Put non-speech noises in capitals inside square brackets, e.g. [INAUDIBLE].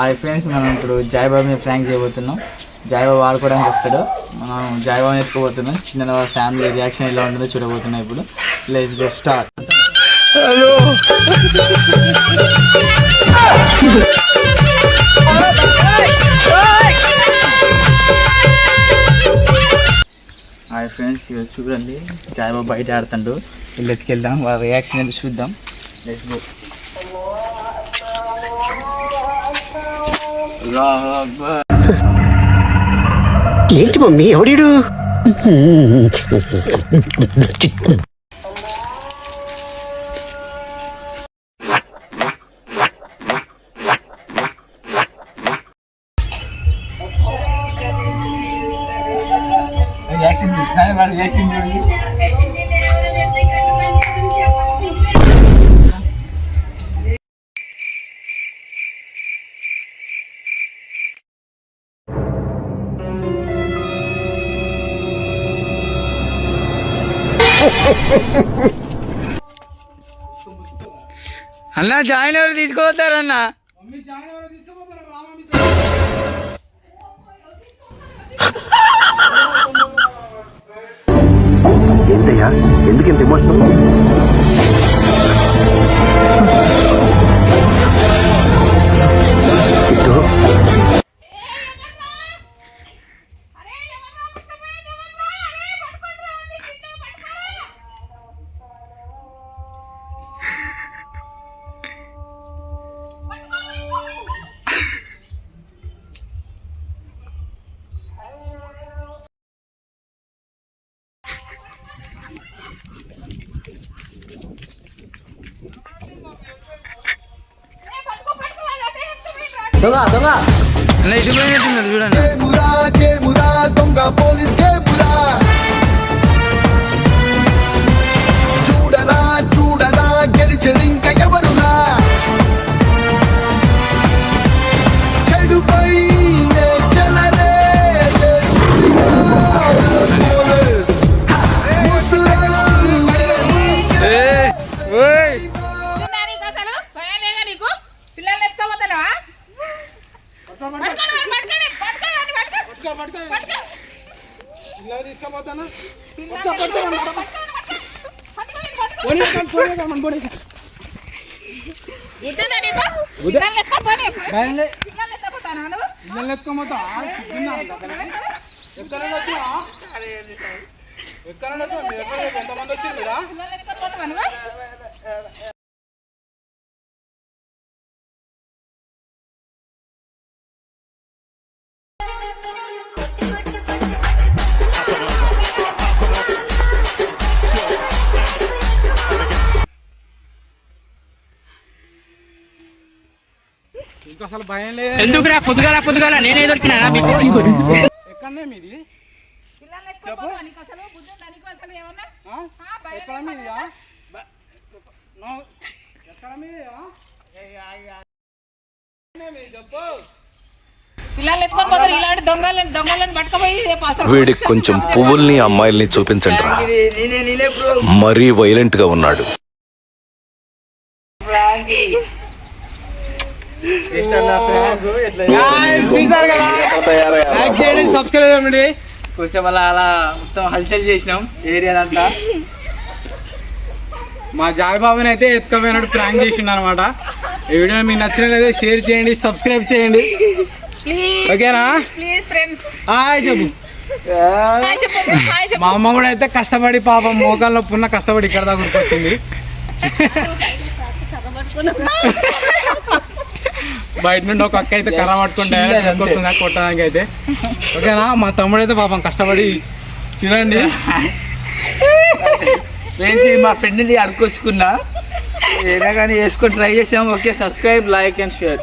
Hi friends మనం ఇప్పుడు జాయిబాబు మీద ఫ్రాంక్ చేయబోతున్నాం. జాయిబాబు ఆడుకోవడానికి వస్తాడు. మనం జాయిబాబు ఎత్తుకోబోతున్నాం చిన్న వాళ్ళ ఫ్యామిలీ రియాక్షన్ ఎలా ఉంటుందో చూడబోతున్నాం ఇప్పుడు. Let's go start hi friends ఇక చూడండి. జాయిబాబు బయట ఆడుతుండు. వీళ్ళు ఎత్తుకెళ్దాం వాళ్ళ రియాక్షన్ ఏంటో చూద్దాం. లెట్స్ గో ఏంటి మమ్మీ ఎవడీడు రియాక్షన్ రియాక్షన్ అన్న జాయిన్ ఎవరు తీసుకోపోతారన్న? ఏంటయ్యా? ఎందుకు ఇంత ఎమోషనల్ అన్న ఇటు పోయినట్టున్నాడు చూడండి. దొంగ పోలీస్ పట్టుకో. పట్టుకో. పిల్లల్ని ఎత్తుకోపోతున్నావా? పట్టుకోండి, పట్టుకోండి. గుర్తుందా నీకు? పిల్లల్ని ఎత్తుకోపోనీ. పిల్లల్ని ఎందుకురా పొద్దుగాల పొద్దుగాల. నేనే దొరికినా ఎక్కడనే మీది? ఎక్కడ ఎక్కడ మీది? చెప్పు. వీడికి కొంచెం పువ్వుల్ని అమ్మాయిల్ని చూపించండి రా. మరీ వైలెంట్గా ఉన్నాడు చూసారు కదా లైక్ చేయండి సబ్స్క్రైబ్ చేయండి కొంచెం అలా అలా మొత్తం హల్చల్ చేసినాం ఏరియా అంతా మా జాయిబాబుని అయితే ఎత్తుకపోయినట్టు ప్రాంక్ చేసిండు అనమాట ఈ వీడియో మీకు నచ్చినట్లయితే షేర్ చేయండి సబ్స్క్రైబ్ చేయండి ఓకేనా హాయ్ చెప్పు. మా అమ్మ కూడా అయితే కష్టపడి పాపం మోకాళ్ళ నొప్పి ఉన్న కష్టపడి ఇక్కడ దాకా వచ్చింది [LAUGHS] [LAUGHS] బయట నుండి ఒక అక్క అయితే కర్ర పట్టుకుంటే కొట్టడానికి అయితే. ఓకేనా? మా తమ్ముడు అయితే పాపం కష్టపడి చూడండి. ఫ్రెండ్స్ ఇది మా ఫ్రెండ్ని అడుకొచ్చుకున్నా ఏదైనా కానీ వేసుకొని ట్రై చేసాం okay subscribe like and share